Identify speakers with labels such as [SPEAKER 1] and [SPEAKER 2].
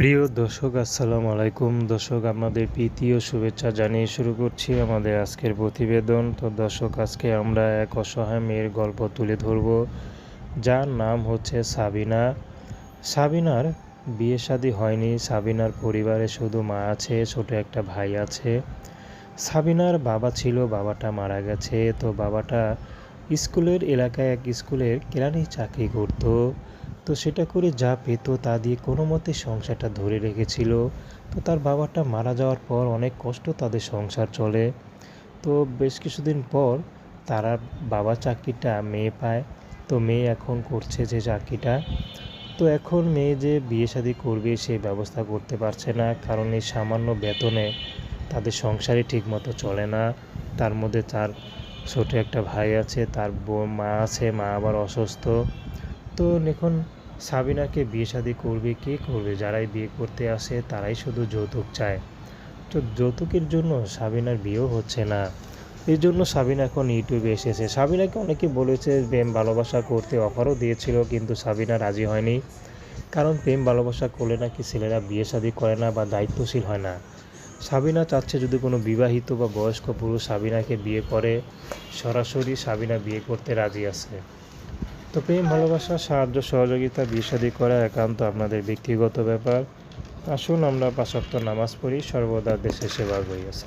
[SPEAKER 1] প্রিয় দর্শক, আসসালামু আলাইকুম। দর্শক, আপনাদের প্রীতি ও শুভেচ্ছা জানিয়ে শুরু করছি আমাদের আজকের প্রতিবেদন। তো দর্শক, আজকে আমরা এক অসহায় মেয়ের গল্প তুলে ধরব। যার নাম হচ্ছে সাবিনা। সাবিনার বিয়ে শাদী হয়নি। সাবিনার পরিবারে শুধু মা আছে, ছোট একটা ভাই আছে। সাবিনার বাবা ছিল, বাবাটা মারা গেছে। তো বাবাটা স্কুলের এলাকায় এক স্কুলের কেরানি চাকরি করতো। তো সেটা করে যা পেতো তা দিয়ে কোনো মতে সংসারটা ধরে রেখেছিল। তো তার বাবাটা মারা যাওয়ার পর অনেক কষ্ট তাদের সংসার চলে। তো বেশ কিছুদিন পর তারা বাবা চাকরিটা মেয়ে পায়। তো মেয়ে এখন করছে যে চাকরিটা। তো এখন মেয়ে যে বিয়ে শাদি করবে সে ব্যবস্থা করতে পারছে না কারণ এই সামান্য বেতনে তাদের সংসারই ঠিকমতো চলে না। তার মধ্যে তার ছোট একটা ভাই আছে, তার মা আছে, মা আবার অসুস্থ। তো এখন সাবিনাকে বিয়ে শাদি করবে কে করবে? যারাই বিয়ে করতে আসে, তারাই শুধু যৌতুক চায়। তো যৌতুকের জন্য সাবিনার বিয়েও হচ্ছে না। এই জন্য সাবিনা এখন ইউটিউবে এসেছে। সাবিনাকে অনেকে বলেছে, প্রেম, ভালোবাসা করতে অফারও দিয়েছিল, কিন্তু সাবিনা রাজি হয়নি। কারণ প্রেম, ভালোবাসা করলে নাকি ছেলেরা বিয়ে শাদি করে না বা দায়িত্বশীল হয় না। সাবিনা চাচ্ছে যদি কোনো বিবাহিত বা বয়স্ক পুরুষ সাবিনাকে বিয়ে করে, সরাসরি সাবিনা বিয়ে করতে রাজি আছে। তো প্রেম, ভালোবাসা, সাহায্য, সহযোগিতা বিয়ে করা একান্ত আপনাদের ব্যক্তিগত ব্যাপার। আসুন আমরা পাশাপ্ত নামাজ পড়ি, সর্বদা দেশে সেবা করি।